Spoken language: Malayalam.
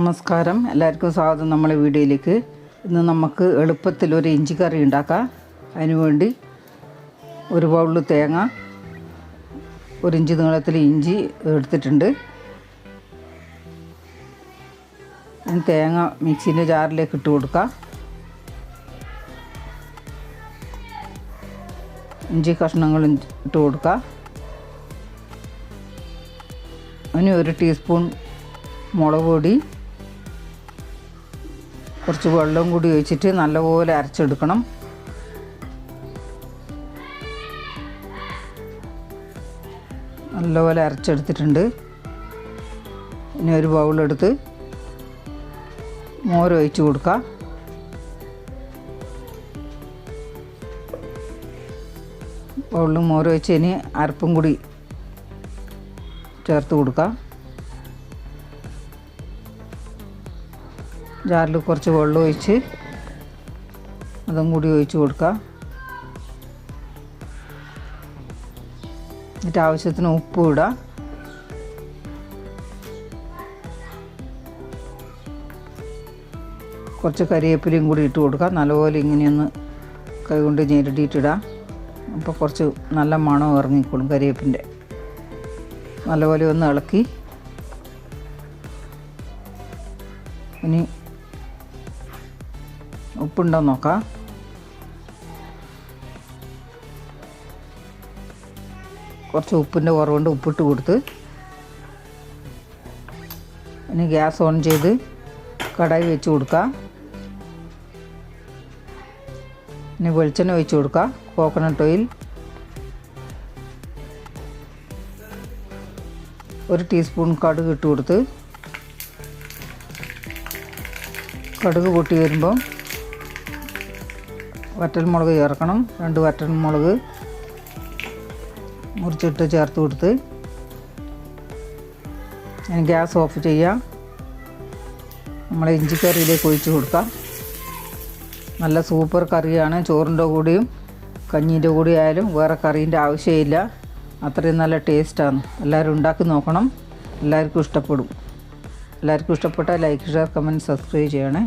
നമസ്കാരം. എല്ലാവർക്കും സ്വാഗതം നമ്മളെ വീഡിയോയിലേക്ക്. ഇന്ന് നമുക്ക് എളുപ്പത്തിൽ ഒരു ഇഞ്ചി കറി ഉണ്ടാക്കാം. അതിനുവേണ്ടി ഒരു ബൗളിൽ തേങ്ങ ഒരു ഇഞ്ചി നീളത്തിൽ ഇഞ്ചി എടുത്തിട്ടുണ്ട്. തേങ്ങ മിക്സിന്റെ ജാറിലേക്ക് ഇട്ട് കൊടുക്കാം. ഇഞ്ചി കഷ്ണങ്ങൾ ഇട്ട് കൊടുക്കാം. അതിന് ഒരു ടീസ്പൂൺ മുളക് പൊടി കുറച്ച് വെള്ളം കൂടി ഒഴിച്ചിട്ട് നല്ലപോലെ അരച്ചെടുക്കണം. നല്ലപോലെ അരച്ചെടുത്തിട്ടുണ്ട്. ഇനി ഒരു ബൗളെടുത്ത് മോര് ഒഴിച്ച് കൊടുക്കുക ബൗളിൽ മോര് ഒഴിച്ച് ഇനി അരപ്പും കൂടി ചേർത്ത് കൊടുക്കുക ജാറിൽ കുറച്ച് വെള്ളം ഒഴിച്ച് അതും കൂടി ഒഴിച്ച് കൊടുക്കുക. എന്നിട്ട് ആവശ്യത്തിന് ഉപ്പ് ഇടുക. കുറച്ച് കരിവേപ്പിലയും കൂടി ഇട്ട് കൊടുക്കുക. നല്ലപോലെ ഇങ്ങനെയൊന്ന് കൈകൊണ്ട് ഞെരടിയിട്ടിടാം അപ്പോൾ കുറച്ച് നല്ല മണം ഇറങ്ങിക്കോളും കരിവേപ്പിന്റെ നല്ലപോലെ ഒന്ന് ഇളക്കി. ഇനി ഉപ്പുണ്ടോ നോക്കാം. കുറച്ച് ഉപ്പിന്റെ കുറവുണ്ട് ഉപ്പിട്ട് കൊടുത്ത് ഇനി ഗ്യാസ് ഓൺ ചെയ്ത് കടായി വെച്ച് കൊടുക്കാം. ഇനി വെളിച്ചെണ്ണ ഒഴിച്ച് കൊടുക്കാം. കോക്കനട്ട് ഓയിൽ ഒരു ടീസ്പൂൺ കടുക് ഇട്ട് കൊടുത്ത് കടുക് പൊട്ടി വരുമ്പോൾ വറ്റൽമുളക് ചേർക്കണം. രണ്ട് വറ്റൽമുളക് മുറിച്ചിട്ട് ചേർത്ത് കൊടുത്ത് ഞാൻ ഗ്യാസ് ഓഫ് ചെയ്യാം നമ്മൾ ഇഞ്ചി കറിയിലേക്ക് ഒഴിച്ച് കൊടുക്കാം. നല്ല സൂപ്പർ കറിയാണ്. ചോറിന്റെ കൂടെയും കഞ്ഞീന്റെ കൂടെ ആയാലും വേറെ കറീന്റെ ആവശ്യമില്ല. അത്രയും നല്ല ടേസ്റ്റാണ്. എല്ലാവരും ഉണ്ടാക്കി നോക്കണം. എല്ലാവർക്കും ഇഷ്ടപ്പെടും. എല്ലാവർക്കും ഇഷ്ടപ്പെട്ടാൽ ലൈക്ക് ഷെയർ കമന്റ് സബ്സ്ക്രൈബ് ചെയ്യണേ.